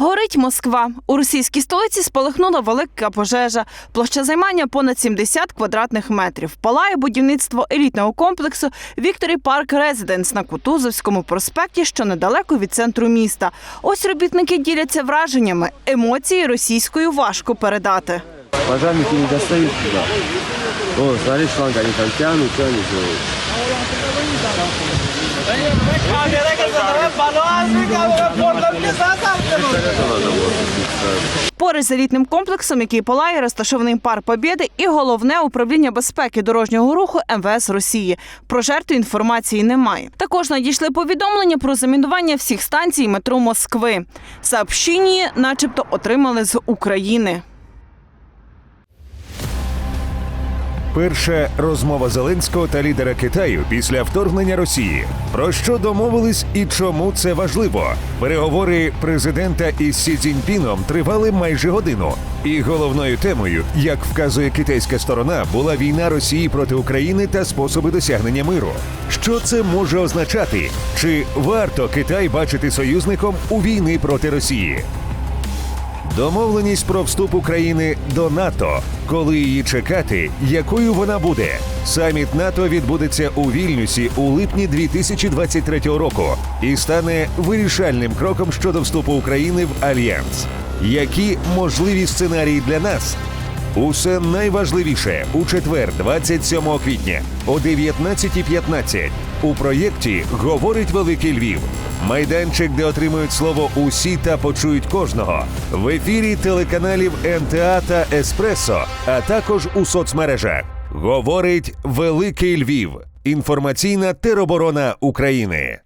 Горить Москва. У російській столиці спалахнула велика пожежа. Площа займання понад 70 квадратних метрів. Палає будівництво елітного комплексу Вікторі Парк Резиденс на Кутузовському проспекті, що недалеко від центру міста. Ось робітники діляться враженнями. Емоції російською важко передати. Пожарники не достают туда. О, смотри, шланг, они там тянут, тянут. Поруч з елітним комплексом, який палає, розташований парк Побєди і головне управління безпеки дорожнього руху МВС Росії. Про жертву інформації немає. Також надійшли повідомлення про замінування всіх станцій метро Москви. Сообщення, начебто, отримали з України. Перша розмова Зеленського та лідера Китаю після вторгнення Росії. Про що домовились і чому це важливо? Переговори президента із Сі Цзіньпіном тривали майже годину. І головною темою, як вказує китайська сторона, була війна Росії проти України та способи досягнення миру. Що це може означати? Чи варто Китай бачити союзником у війни проти Росії? Домовленість про вступ України до НАТО. Коли її чекати, якою вона буде? Саміт НАТО відбудеться у Вільнюсі у липні 2023 року і стане вирішальним кроком щодо вступу України в альянс. Які можливі сценарії для нас? Усе найважливіше у четвер, 27 квітня о 19.15 у проєкті говорить Великий Львів. Майданчик, де отримують слово усі та почують кожного в ефірі телеканалів НТА та Еспресо, а також у соцмережах. Говорить Великий Львів. Інформаційна тероборона України.